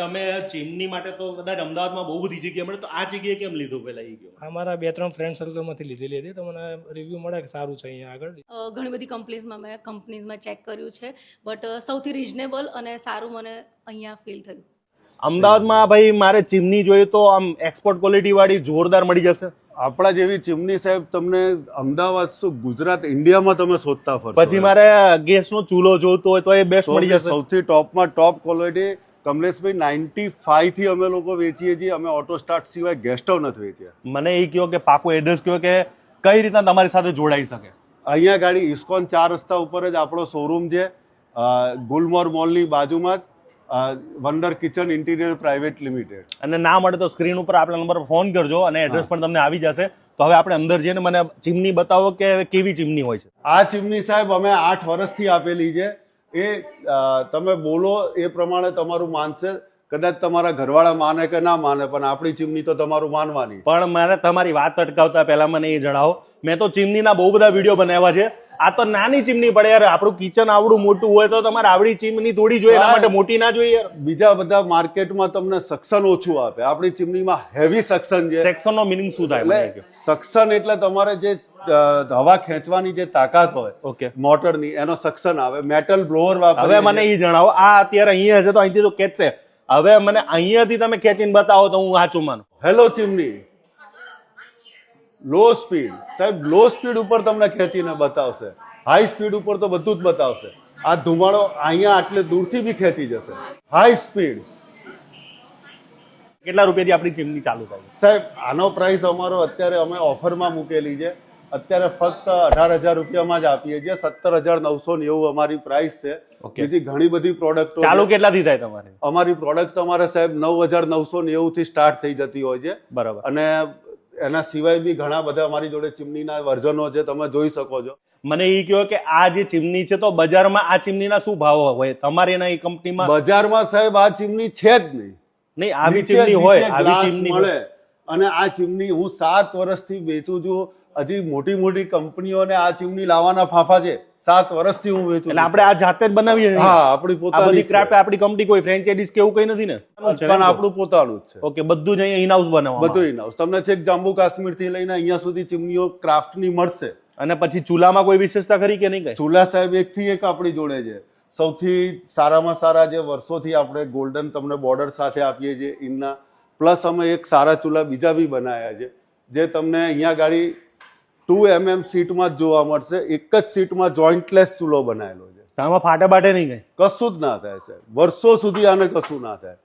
તમે ચીમની માટે તો કદાચ અમદાવાદમાં બહુ બધી જગ્યાએ મળે તો આ જગ્યાએ કેમ લીધું પેલા એ ગયો અમારા બે ત્રણ ફ્રેન્ડ સર્કલમાંથી લીધેલી હતી તો મને રિવ્યૂ મળે કે સારું છે અહીંયા આગળ. ઘણી બધી કંપનીઝમાં મેં કંપનીઝમાં ચેક કર્યું છે બટ સૌથી રિઝનેબલ અને સારું મને અહીંયા ફીલ થયું. અમદાવાદમાં ભાઈ મારે ચીમની જોઈએ તો આમ એક્સપોર્ટ ક્વોલિટી વાળી જોરદાર મળી જશે. આપણા જેવી ચીમની સાહેબ તમને અમદાવાદ શું ગુજરાત ઇન્ડિયામાં તમે શોધતા ફરશો. પછી મારે ગેસનો ચૂલો જોઈતો હોય તો એ બેસ્ટ મળી જશે. સૌથી ટોપમાં ટોપ ક્વોલિટી કમલેશભાઈ નાઇન્ટી ફાઈવથી અમે લોકો વેચીએ છીએ. અમે ઓટો સ્ટાર્ટ સિવાય ગેસ સ્ટવ નથી વેચ્યા. મને એ કહો કે પાકું એડ્રેસ કહો કે કઈ રીતના તમારી સાથે જોડાઈ શકે? અહીંયા ગાડી ઇસ્કોન ચાર રસ્તા ઉપર જ આપણો શોરૂમ છે. ગુલમોર મોલની બાજુમાં જ wonder kitchen interior private limited અને ના મળે તો સ્ક્રીન ઉપર આપણા નંબર પર ફોન કરજો અને એડ્રેસ પણ તમને આવી જશે. તો હવે આપણે અંદર જઈને મને ચીમની બતાવો કે કેવી ચીમની હોય છે? આ ચીમની સાહેબ અમે આઠ વર્ષથી આપેલી છે. એ તમે બોલો એ પ્રમાણે તમારું માનશે. કદાચ તમારા ઘરવાળા માને કે ના માને પણ આપણી ચીમની તો તમારું માનવાની. પણ મારે તમારી વાત અટકાવતા પહેલા મને એ જણાવો. મેં તો ચીમનીના બહુ બધા વીડિયો બનાવ્યા છે. આ તો નાની ચીમની પડે યાર. આપણું કિચન આવડું મોટું હોય તો તમારે આવડી ચીમની થોડી જોઈએ એના માટે મોટી ના જોઈએ યાર. બીજા બધા માર્કેટમાં તમને સક્સન ઓછું આપે. આપણી ચીમનીમાં હેવી સક્સન છે. સેક્શન નો મિનિંગ શું થાય સક્સન એટલે તમારે જે હવા ખેંચવાની જે તાકાત હોય ઓકે મોટરની એનો સક્શન આવે મેટલ બ્લોઅર વાપરે હવે મને એ જણાવો આ અત્યારે અહીંયા છે તો અહીંથી તો ખેંચશે. હવે મને અહીંયાથી તમે ખેંચીને બતાવો તો હું સાચું માનું. Hello chimney. લો સ્પીડ સાહેબ લો સ્પીડ ઉપર તમને ખેંચીને બતાવશે. હાઈ સ્પીડ ઉપર તો બધું જ બતાવશે. આ ધુમાડો અહીંયા આટલે દૂરથી બી ખેંચી જશે. હાઈ સ્પીડ કેટલા રૂપિયાથી આપણી ચીમની ચાલુ થાય? સાહેબ આનો પ્રાઇસ અમારો અત્યારે અમે ઓફરમાં મૂકેલી છે. અત્યારે ફક્ત અઢાર હજાર રૂપિયામાં જ આપીએ છીએ. સત્તર હજાર નવસો નેવું અમારી પ્રાઇસ છે. બીજી ઘણી બધી પ્રોડક્ટ ચાલુ કેટલાથી થાય તમારે? અમારી પ્રોડક્ટ અમારે સાહેબ નવ હજાર નવસો નેવું થી સ્ટાર્ટ થઈ જતી હોય છે. બરાબર. અને એના સિવાય બી ઘણા બધા અમારી જોડે ચીમનીના વર્ઝનો છે તમે જોઈ શકો છો. મને એ કહો કે આ જે ચીમની છે તો બજારમાં આ ચીમનીના શું ભાવ હોય? તમારી એના એ કંપનીમાં બજારમાં સાહેબ આ ચીમની છે જ નહીં. નહીં આવી ચીમની હોય આવી ચીમની મળે. અને આ ચીમની હું સાત વર્ષથી વેચું છું. હજી મોટી મોટી કંપનીઓને આ ચીમની લાવવાના ફાફા છે. સાત વર્ષથી હું વેચું એટલે આપણે આ જાતે જ બનાવીએ હા આપણી પોતાની બધી ક્રાફ્ટ આપણી કંપની કોઈ ફ્રેન્ચાઇઝીસ કે એવું કઈ નથી ને? પણ આપણું પોતાનું જ છે. ઓકે બધું જ અહીંયા ઇનહાઉસ બનાવવામાં બધું ઇનહાઉસ તમને છેક જમ્મુ કાશ્મીરથી લઈને અહીંયા સુધી ચીમનીઓ ક્રાફ્ટની મળશે. અને પછી ચૂલામાં કોઈ વિશેષતા ખરી કે નહીં કઈ? ચૂલા સાહેબ એક થી એક આપણી જોડે છે. સૌથી સારામાં સારા જે વર્ષોથી આપણે ગોલ્ડન તમને બોર્ડર સાથે આપીએ છીએ ઇનના પ્લસ અમે એક સારા ચૂલા બીજા બી બનાવ્યા છે જે તમને અહીંયા ગાડી ટુ એમએમ સીટમાં જ જોવા મળશે. એક જ સીટમાં જોઈન્ટલેસ ચૂલો બનાવેલો છે. આમાં ફાટે બાટે નહીં કઈ? કશું જ ના થાય સાહેબ. વર્ષો સુધી આને કશું ના થાય.